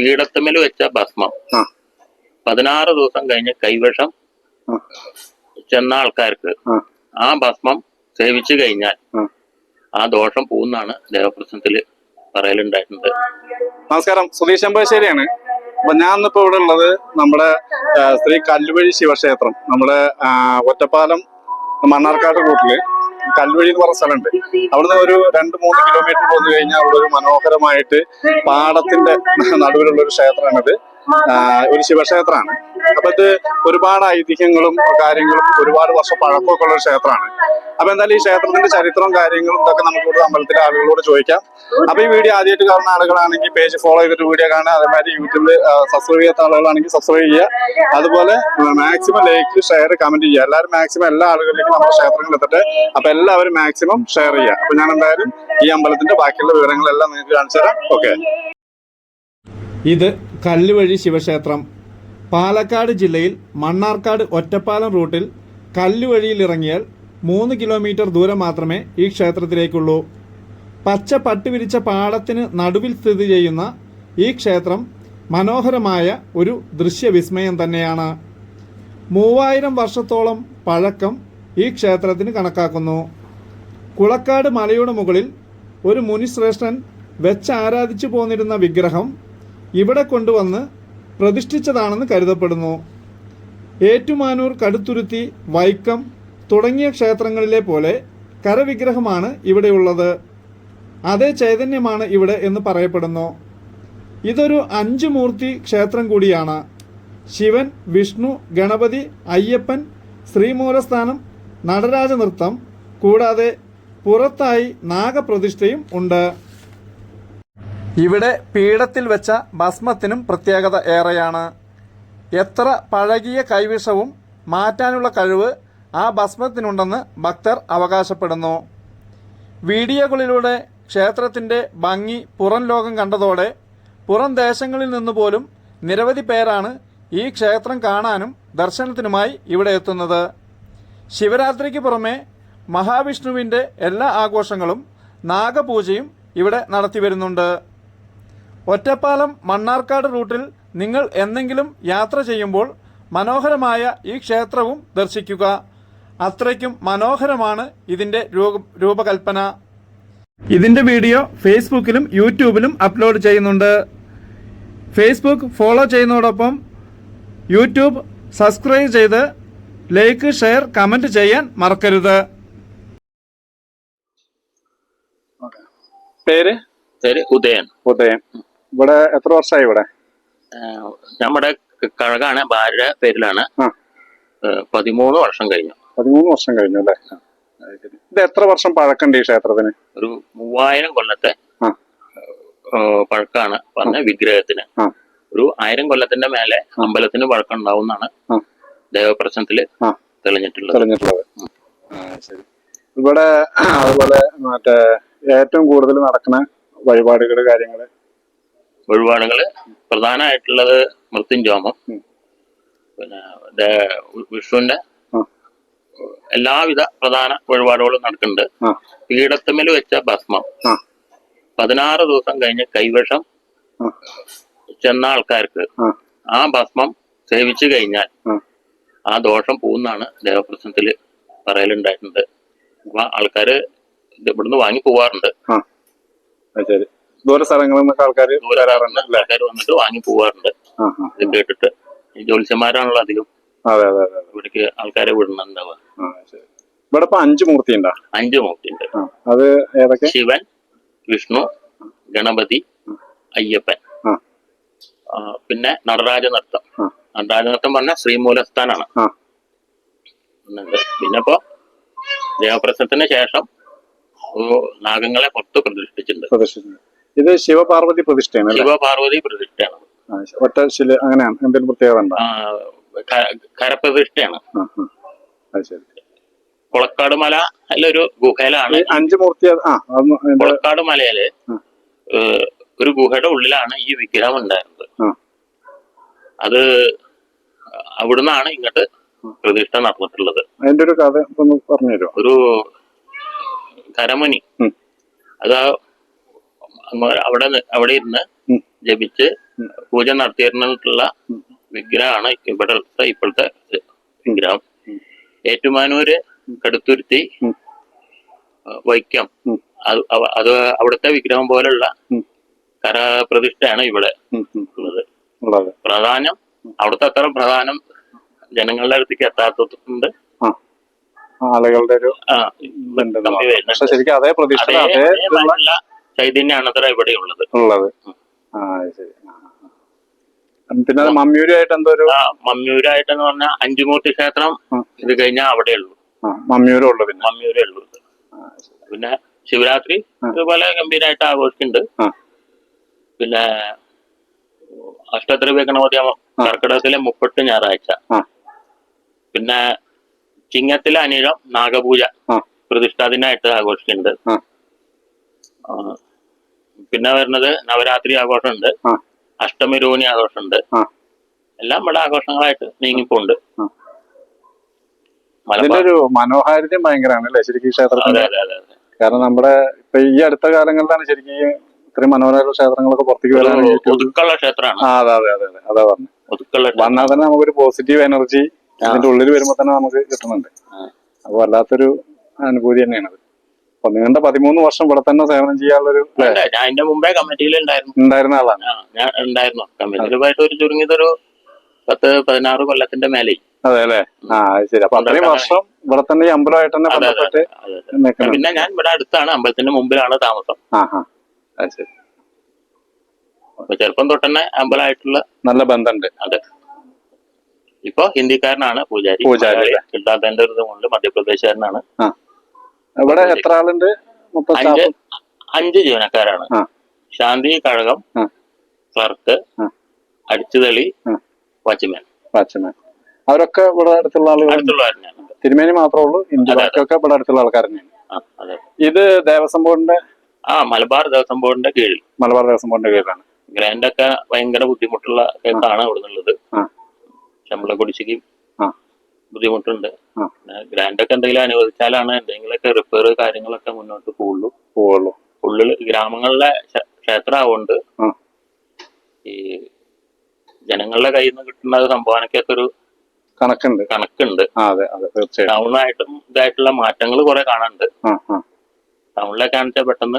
പീഠത്തുമ്മൽ വെച്ച ഭസ്മം. പതിനാറ് ദിവസം കഴിഞ്ഞ് കൈവശം ചെന്ന ആൾക്കാർക്ക് ആ. ഭസ്മം സേവിച്ചു കഴിഞ്ഞാൽ ആ. ദോഷം പോകുന്നാണ് ദേവപ്രശ്നത്തിൽ പറയലുണ്ടായിട്ടുണ്ട്. നമസ്കാരം. സുധീഷ് അമ്പശ്ശേരിയാണ് അപ്പൊ ഞാൻ ഇന്നിപ്പോ ഇവിടെ ഉള്ളത് നമ്മുടെ ശ്രീ കല്ലുവഴി ശിവക്ഷേത്രം. നമ്മുടെ ഒറ്റപ്പാലം മണ്ണാർക്കാട് റൂട്ടിൽ. കല്ലുവഴി എന്ന് പറഞ്ഞ സ്ഥലമുണ്ട്. അവിടുന്ന് ഒരു രണ്ട് മൂന്ന് കിലോമീറ്റർ പോന്നു കഴിഞ്ഞാൽ അവിടെ ഒരു മനോഹരമായിട്ട് പാടത്തിന്റെ നടുവിലുള്ള ഒരു ക്ഷേത്രമാണിത്. ഒരു ശിവക്ഷേത്രമാണ് അപ്പൊ ഇത് ഒരുപാട് ഐതിഹ്യങ്ങളും കാര്യങ്ങളും ഒരുപാട് വർഷം പഴക്കമൊക്കെ ഉള്ള ഒരു ക്ഷേത്രമാണ്. അപ്പൊ എന്തായാലും ഈ ക്ഷേത്രത്തിന്റെ ചരിത്രവും കാര്യങ്ങളും ഇതൊക്കെ നമുക്ക് ഇവിടെ അമ്പലത്തിലെ ആളുകളോട് ചോദിക്കാം. അപ്പൊ ഈ വീഡിയോ ആദ്യമായിട്ട് കാണുന്ന ആളുകളാണെങ്കിൽ പേജ് ഫോളോ ചെയ്തിട്ട് വീഡിയോ കാണുക. അതേമാതിരി യൂട്യൂബിൽ സബ്സ്ക്രൈബ് ചെയ്യാത്ത ആളുകളാണെങ്കിൽ സബ്സ്ക്രൈബ് ചെയ്യുക. അതുപോലെ മാക്സിമം ലൈക്ക് ഷെയർ കമന്റ് ചെയ്യുക. എല്ലാവരും മാക്സിമം എല്ലാ ആളുകളിലേക്കും നമ്മുടെ ക്ഷേത്രങ്ങൾ എത്തട്ടെ. അപ്പൊ എല്ലാവരും മാക്സിമം ഷെയർ ചെയ്യുക. അപ്പൊ ഞാൻ എന്തായാലും ഈ അമ്പലത്തിന്റെ ബാക്കിയുള്ള വിവരങ്ങളെല്ലാം നിങ്ങൾക്ക് കാണിച്ചു തരാം. ഓക്കെ ഇത് കല്ലുവഴി ശിവക്ഷേത്രം. പാലക്കാട് ജില്ലയിൽ മണ്ണാർക്കാട് ഒറ്റപ്പാലം റൂട്ടിൽ കല്ലുവഴിയിൽ ഇറങ്ങിയാൽ മൂന്ന് കിലോമീറ്റർ ദൂരം മാത്രമേ ഈ ക്ഷേത്രത്തിലേക്കുള്ളൂ. പച്ച പട്ടുവിരിച്ച പാടത്തിന് നടുവിൽ സ്ഥിതി ചെയ്യുന്ന ഈ ക്ഷേത്രം മനോഹരമായ ഒരു ദൃശ്യവിസ്മയം തന്നെയാണ്. മൂവായിരം വർഷത്തോളം പഴക്കം ഈ ക്ഷേത്രത്തിന് കണക്കാക്കുന്നു. കുളക്കാട് മലയുടെ മുകളിൽ ഒരു മുനിശ്രേഷ്ഠൻ വെച്ച് ആരാധിച്ചു പോന്നിരുന്ന വിഗ്രഹം ഇവിടെ കൊണ്ടുവന്ന് പ്രതിഷ്ഠിച്ചതാണെന്ന് കരുതപ്പെടുന്നു. ഏറ്റുമാനൂർ കടുത്തുരുത്തി വൈക്കം തുടങ്ങിയ ക്ഷേത്രങ്ങളിലെ പോലെ കരവിഗ്രഹമാണ് ഇവിടെയുള്ളത്. അതേ ചൈതന്യമാണ് ഇവിടെ എന്ന് പറയപ്പെടുന്നു. ഇതൊരു അഞ്ചു മൂർത്തി ക്ഷേത്രം കൂടിയാണ്. ശിവൻ വിഷ്ണു ഗണപതി അയ്യപ്പൻ ശ്രീമൂലസ്ഥാനം നടരാജ നൃത്തം കൂടാതെ പുറത്തായി നാഗപ്രതിഷ്ഠയും ഉണ്ട്. ഇവിടെ പീഠത്തിൽ വെച്ച ഭസ്മത്തിനും പ്രത്യേകത ഏറെയാണ്. എത്ര പഴകിയ കൈവിഷവും മാറ്റാനുള്ള കഴിവ് ആ ഭസ്മത്തിനുണ്ടെന്ന് ഭക്തർ അവകാശപ്പെടുന്നു. വീഡിയോകളിലൂടെ ക്ഷേത്രത്തിന്റെ ഭംഗി പുറം ലോകം കണ്ടതോടെ പുറം ദേശങ്ങളിൽ നിന്ന് പോലും നിരവധി പേരാണ് ഈ ക്ഷേത്രം കാണാനും ദർശനത്തിനുമായി ഇവിടെ എത്തുന്നത്. ശിവരാത്രിക്ക് പുറമെ മഹാവിഷ്ണുവിന്റെ എല്ലാ ആഘോഷങ്ങളും നാഗപൂജയും ഇവിടെ നടത്തി വരുന്നുണ്ട്. ഒറ്റപ്പാലം മണ്ണാർക്കാട് റൂട്ടിൽ നിങ്ങൾ എന്തെങ്കിലും യാത്ര ചെയ്യുമ്പോൾ മനോഹരമായ ഈ ക്ഷേത്രവും ദർശിക്കുക. അത്രയ്ക്കും മനോഹരമാണ് ഇതിന്റെ രൂപകൽപ്പന. ഇതിന്റെ വീഡിയോ ഫേസ്ബുക്കിലും യൂട്യൂബിലും അപ്ലോഡ് ചെയ്യുന്നുണ്ട്. ഫേസ്ബുക്ക് ഫോളോ ചെയ്യുന്നതോടൊപ്പം യൂട്യൂബ് സബ്സ്ക്രൈബ് ചെയ്ത് ലൈക്ക് ഷെയർ കമന്റ് ചെയ്യാൻ മറക്കരുത്. പേര്? പേര് ഉദയൻ. ഉദയൻ. ഇവിടെ എത്ര വർഷമായി ഇവിടെ? നമ്മുടെ കഴകാണ് ഭാര്യ പേരിലാണ്. പതിമൂന്ന് വർഷം കഴിഞ്ഞു. പതിമൂന്ന് വർഷം കഴിഞ്ഞു അല്ലേ? ഇത് എത്ര വർഷം പഴക്കണ്ട് ഈ ക്ഷേത്രത്തിന്? ഒരു മൂവായിരം കൊല്ലത്തെ പഴക്കാണ് പറഞ്ഞ വിഗ്രഹത്തിന്. ഒരു ആയിരം കൊല്ലത്തിന്റെ മേലെ അമ്പലത്തിന് പഴക്കം ഉണ്ടാവുന്നാണ് ദേവപ്രശ്നത്തിൽ തെളിഞ്ഞിട്ടുള്ളത്. തെളിഞ്ഞിട്ടുള്ളത്. ശരി. ഇവിടെ അതുപോലെ മറ്റേ ഏറ്റവും കൂടുതൽ നടക്കുന്ന വഴിപാടുകൾ കാര്യങ്ങൾ വഴിപാടുകൾ പ്രധാനമായിട്ടുള്ളത് മൃത്യുഞ്ജോമം ഉം. പിന്നെ വിഷുവിന്റെ എല്ലാവിധ പ്രധാന വഴിപാടുകളും നടക്കുന്നുണ്ട്. പീഠത്തുമ്മൽ വെച്ച ഭസ്മം. പതിനാറ് ദിവസം കഴിഞ്ഞ് കൈവശം ചെന്ന ആൾക്കാർക്ക് ആ. ഭസ്മം സേവിച്ചു കഴിഞ്ഞാൽ ആ. ദോഷം പോകുന്നാണ് ദേവപ്രശ്നത്തിൽ പറയലുണ്ടായിട്ടുണ്ട്. അപ്പൊ ആൾക്കാര് ഇവിടുന്ന് വാങ്ങി പോവാറുണ്ട്. ശരി. ദൂര സ്ഥലങ്ങളിൽ നിന്നൊക്കെ ആൾക്കാർ വരാറുണ്ട് അല്ലേ? ആൾക്കാർ വന്നിട്ട് വാങ്ങി പോവാറുണ്ട്. ആ ആ ഇത് കേട്ടിട്ട് ഈ ജ്യോത്സ്യന്മാരാണല്ലോ അധികം. അതെ അതെ അതെ. ഇവിടേക്ക് ആൾക്കാരെ വിടുന്നുണ്ടാവുക. ആ ശരി. ഇവിടെ ഇപ്പൊ അഞ്ച് മൂർത്തി ഉണ്ടാ അഞ്ച് മൂർത്തി ഉണ്ട് അത് ഏതൊക്കെ? ശിവൻ വിഷ്ണു ഗണപതി അയ്യപ്പൻ. ആ. ആ, പിന്നെ നടരാജ നൃത്തം ആ. നടരാജ നൃത്തം പറഞ്ഞ ശ്രീമൂലസ്ഥാനാണ്. ആ. പിന്നെ ഇപ്പോ ദേവപ്രശ്നത്തിന് ശേഷം ഒരു നാഗങ്ങളെ പുറത്ത് പ്രതിഷ്ഠിച്ചിട്ടുണ്ട്. പ്രതിഷ്ഠിച്ചത് ഇത് ശിവപാർവതി പ്രതിഷ്ഠയാണ് അല്ലേ? ശിവപാർവതി പ്രതിഷ്ഠയാണ്. ആ, ഒറ്റ ശില അങ്ങനെയാണ്. എന്തെങ്കിലും പ്രത്യേകത ഉണ്ടോ? ആ, ക- കരപ്രതിഷ്ഠയാണ്. ആ ആ. അത് ശരി. കൊളക്കാട് മല ഒരു ഗുഹയിലാണ്. ഈ അഞ്ച് മൂർത്തി അത്- ആ അതൊന്ന് അതിന്റെ കൊളക്കാട് മലയിൽ ആ. ഏഹ്, ഒരു ഗുഹയുടെ ഉള്ളിലാണ് ഈ വിഗ്രഹം ഉണ്ടായിരുന്നത്. ആ. അത് അവിടുന്നാണ് ഇങ്ങോട്ട് പ്രതിഷ്ഠ നടന്നിട്ടുള്ളത്. അതിന്റെ ഒരു കഥ ഒന്ന് പറഞ്ഞു തരുമോ ഒരു കരമുനി. ഉം. അത് അവിടെ അവിടെ ഇരുന്ന് ജപിച്ച് പൂജ നടത്തിയിരുന്നിട്ടുള്ള വിഗ്രഹമാണ് ഇവിടെ ഉള്ള ഇപ്പോഴത്തെ വിഗ്രഹം. ഏറ്റുമാനൂര് കടുത്തുരുത്തി വൈക്കം. അത് അവ- അത് അവിടുത്തെ വിഗ്രഹം പോലുള്ള കരപ്രതിഷ്ഠയാണ് ഇവിടെ. ഉള്ളത്. പ്രധാനം അവിടുത്തെ അത്ര പ്രധാനം ജനങ്ങളുടെ അടുത്തേക്ക് എത്താത്തതുണ്ട്. ആളുകളുടെ ഒരു ശരിക്കും അതേ പ്രതിഷ്ഠ അതേ ഇതുള്ള അത്ര ഇവിടെ ഉള്ളത് ഉള്ളത് ആ ശരി. പിന്നെ മമ്മിയൂരായിട്ട് എന്തോ ഒരു മമ്മിയൂരായിട്ടെന്ന് പറഞ്ഞാൽ അഞ്ചുമൂർത്തി ക്ഷേത്രം. ഇത് കഴിഞ്ഞാൽ അവിടെ ഉള്ളൂ മമ്മിയൂരും ഉള്ളു പിന്നെ മമ്മിയൂരേ ഉള്ളൂ. പിന്നെ ശിവരാത്രി ഇതുപോലെ ഗംഭീരമായിട്ട് ആഘോഷിക്കുന്നുണ്ട്. പിന്നെ അഷ്ടദ്രവ്യ ഗണപതിയാമം ആ. കർക്കിടകത്തിലെ മുപ്പട്ട് ഞായറാഴ്ച പിന്നെ ചിങ്ങത്തിലെ അനിഴം നാഗപൂജ. പ്രതിഷ്ഠാദിനായിട്ട് ആഘോഷിക്കുന്നുണ്ട്. പിന്നെ വരുന്നത് നവരാത്രി ആഘോഷമുണ്ട്. അഷ്ടമി രോഹിണി ആഘോഷമുണ്ട്. എല്ലാം ഇവിടെ ആഘോഷങ്ങളായിട്ട് നീങ്ങിപ്പോണ്ട്. അതിന്റെ ഒരു മനോഹാരിത്യം ഭയങ്കരമാണ് അല്ലേ ശരിക്കും ക്ഷേത്രത്തിന്റെ? അതെ കാരണം നമ്മുടെ ഇപ്പൊ ഈ അടുത്ത കാലങ്ങളിലാണ് ശരിക്കും ഇത്രയും മനോഹര ക്ഷേത്രങ്ങളൊക്കെ പുറത്തേക്ക് വരാൻ ഒതുക്കുള്ള ക്ഷേത്രമാണ്. ആ അതെ അതെ അതെ അതെ. പറഞ്ഞു. ഒതുക്കുള്ള. വന്നാൽ തന്നെ നമുക്കൊരു പോസിറ്റീവ് എനർജി അതിന്റെ ഉള്ളിൽ വരുമ്പോ തന്നെ നമുക്ക് കിട്ടുന്നുണ്ട്. അപ്പൊ വല്ലാത്തൊരു അനുഭൂതി തന്നെയാണത് അപ്പൊ നിങ്ങളുടെ പതിമൂന്ന് വർഷം ഇവിടെ തന്നെ സേവനം ചെയ്യാനുള്ളൊരു ഞാൻ അതിന്റെ മുമ്പേ കമ്മിറ്റിയിൽ ഉണ്ടായിരുന്നു. ഉണ്ടായിരുന്ന ആളാണ് ഞാൻ ഉണ്ടായിരുന്നു. കമ്മിറ്റിയിലുമായിട്ട് ഒരു ചുരുങ്ങിയതൊരു പത്ത് പതിനാറ് കൊല്ലത്തിന്റെ മേലെ അതെ അല്ലേ ആ ശരി. അപ്പൊ അത്രയും വർഷം ഇവിടെ തന്നെ ഈ അമ്പലമായിട്ട് തന്നെ ബന്ധപ്പെട്ട് പിന്നെ ഞാൻ ഇവിടെ അടുത്താണ്. അമ്പലത്തിന്റെ മുമ്പിലാണ് താമസം. ശരി. അപ്പൊ ചെറുപ്പം തൊട്ടന്നെ അമ്പലമായിട്ടുള്ള നല്ല ബന്ധമുണ്ട്. അതെ. ഇപ്പൊ ഹിന്ദിക്കാരനാണ് പൂജാരി. പൂജാരി? കിട്ടാത്തതിന്റെ ഒരു കൊണ്ട് മധ്യപ്രദേശുകാരനാണ്. ഇവിടെ എത്ര ആളുണ്ട്? അഞ്ച് അഞ്ച് ജീവനക്കാരാണ്. ശാന്തി കഴകം ക്ലർക്ക് അടിച്ചുതളി വാച്ച്മാൻ. വാച്ച്മാൻ. അവരൊക്കെ ഇവിടെ അടുത്തുള്ള ആളുകൾ തിരുമേനി മാത്രമേ ഉള്ളൂ ഇന്ത്യ അതെ, അതെ. ഇവിടെ അടുത്തുള്ള ആൾക്കാർ തന്നെയാണ് ഇത് ദേവസ്വം ബോർഡിന്റെ? ആ മലബാർ ദേവസ്വം ബോർഡിന്റെ കീഴിൽ. മലബാർ ദേവസ്വം ബോർഡിന്റെ കീഴിലാണ്. ഗ്രാൻഡ് ഒക്കെ ഭയങ്കര ബുദ്ധിമുട്ടുള്ള കേസാണ് ഇവിടെ നിന്നുള്ളത് ശമ്പള കുടിശ്ശിക്ക് ബുദ്ധിമുട്ടുണ്ട്. ഗ്രാൻഡ് ഒക്കെ എന്തെങ്കിലും അനുവദിച്ചാലാണ് എന്തെങ്കിലുമൊക്കെ റിപ്പയർ കാര്യങ്ങളൊക്കെ മുന്നോട്ട് പോകുള്ളൂ പോവുള്ളൂ. ഉള്ളിൽ ഗ്രാമങ്ങളിലെ ക്ഷ- ക്ഷേത്രം ആവുകൊണ്ട് ഈ ജനങ്ങളുടെ കയ്യിൽ നിന്ന് കിട്ടുന്ന സംഭാവനക്കൊക്കെ ഒരു കണക്കുണ്ട്. കണക്കുണ്ട്. അതെ അതെ തീർച്ചയായും ടൗണായിട്ടും ഇതായിട്ടുള്ള മാറ്റങ്ങൾ കുറെ കാണാനുണ്ട്. ടൗണിലൊക്കെ ആണെച്ചാൽ പെട്ടെന്ന്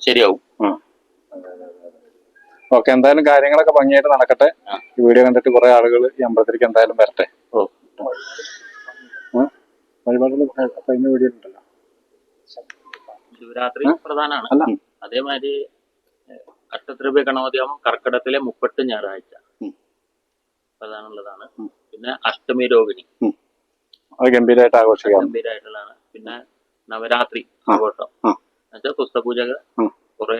ശരിയാവും. ഓക്കെ എന്തായാലും കാര്യങ്ങളൊക്കെ ഭംഗിയായിട്ട് നടക്കട്ടെ. ഈ വീഡിയോ കണ്ടിട്ട് കുറെ ആളുകൾ ഈ അമ്പലത്തിലേക്ക് എന്തായാലും വരട്ടെ. കഴിഞ്ഞ വീഡിയോ ഉണ്ടല്ലോ ശിവരാത്രി പ്രധാനമാണ് അല്ല. അതേമാതിരി അഷ്ടദ്രവ്യ ഗണപതിയാകും കർക്കിടത്തിലെ മുപ്പട്ട് ഞായറാഴ്ച. പ്രധാനമുള്ളതാണ്. പിന്നെ അഷ്ടമി രോഹിണി. അത് ഗംഭീരമായിട്ട് ആഘോഷിക്കാം. ഗംഭീരമായിട്ടുള്ളതാണ് പിന്നെ നവരാത്രി. ആഘോഷം. എന്നുവെച്ചാൽ പുസ്തകപൂജക ആ കുറെ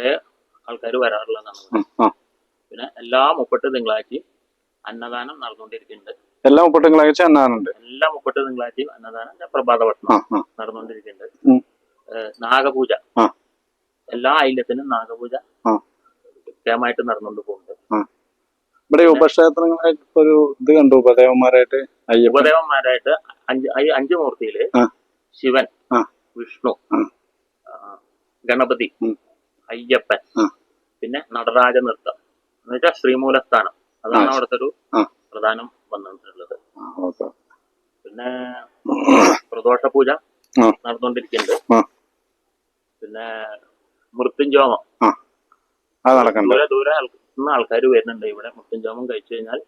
ആൾക്കാർ വരാറുള്ളതാണ് പിന്നെ എല്ലാ മുപ്പട്ട് തിങ്കളാഴ്ചയും അന്നദാനം നടന്നുകൊണ്ടിരിക്കുന്നുണ്ട്. എല്ലാ മുപ്പട്ട് തിങ്കളാഴ്ച എന്നാനുണ്ട് എല്ലാ മുപ്പട്ട് തിങ്കളാഴ്ചയും അന്നദാനം പ്രഭാത ഭക്ഷണം നടന്നുകൊണ്ടിരിക്കുന്നുണ്ട്. നാഗപൂജ. എല്ലാ ഐല്യത്തിനും നാഗപൂജ കൃത്യമായിട്ട് നടന്നുകൊണ്ട് പോകുന്നുണ്ട്. ഇവിടെ ഉപക്ഷേത്രങ്ങളായിട്ട് ഒരു ഇത് കണ്ടു ഉപദേവന്മാരായിട്ട് ഉപദേവന്മാരായിട്ട് അഞ്ച് അഞ്ച് മൂർത്തിയിൽ ശിവൻ വിഷ്ണു ഗണപതി. അയ്യപ്പൻ പിന്നെ നടരാജ നൃത്തം. എന്ന് വെച്ചാൽ ശ്രീമൂലസ്ഥാനം. അതാണ് അവിടുത്തെ ഒരു പ്രധാനം വന്നിട്ടുള്ളത്. പിന്നെ പ്രദോഷ പൂജ നടന്നുകൊണ്ടിരിക്കുന്നുണ്ട് പിന്നെ മൃത്യുഞ്ചോമം ദൂരെ ദൂരെ നിന്ന് ആൾക്കാർ വരുന്നുണ്ട്. ഇവിടെ മൃത്യുഞ്ചോമം കഴിച്ചു കഴിഞ്ഞാൽ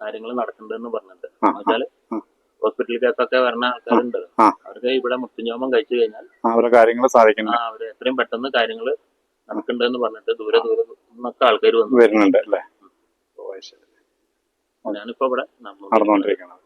കാര്യങ്ങൾ നടക്കുന്നുണ്ടെന്ന് പറഞ്ഞിട്ടുണ്ട് ആ, എന്നുവെച്ചാൽ ആ. ഹോസ്പിറ്റലിലേക്കൊക്കെ വരുന്ന ആൾക്കാരുണ്ട്. അവർക്ക് ഇവിടെ മൃത്യുഞ്ചോമം കഴിച്ചു കഴിഞ്ഞാൽ അവരെ കാര്യങ്ങൾ ആ സാധിക്കുന്നുണ്ട് അവർ എത്രയും പെട്ടെന്ന് കാര്യങ്ങൾ നടക്കുന്നുണ്ടെന്ന് പറഞ്ഞിട്ട് ദൂരെ ദൂരെ നിന്നൊക്കെ ആൾക്കാർ വന്നു. വരുന്നുണ്ട് അല്ലേ? ഞാനിപ്പോ ഇവിടെ നടന്നു നടന്നുകൊണ്ടിരിക്കുന്നത്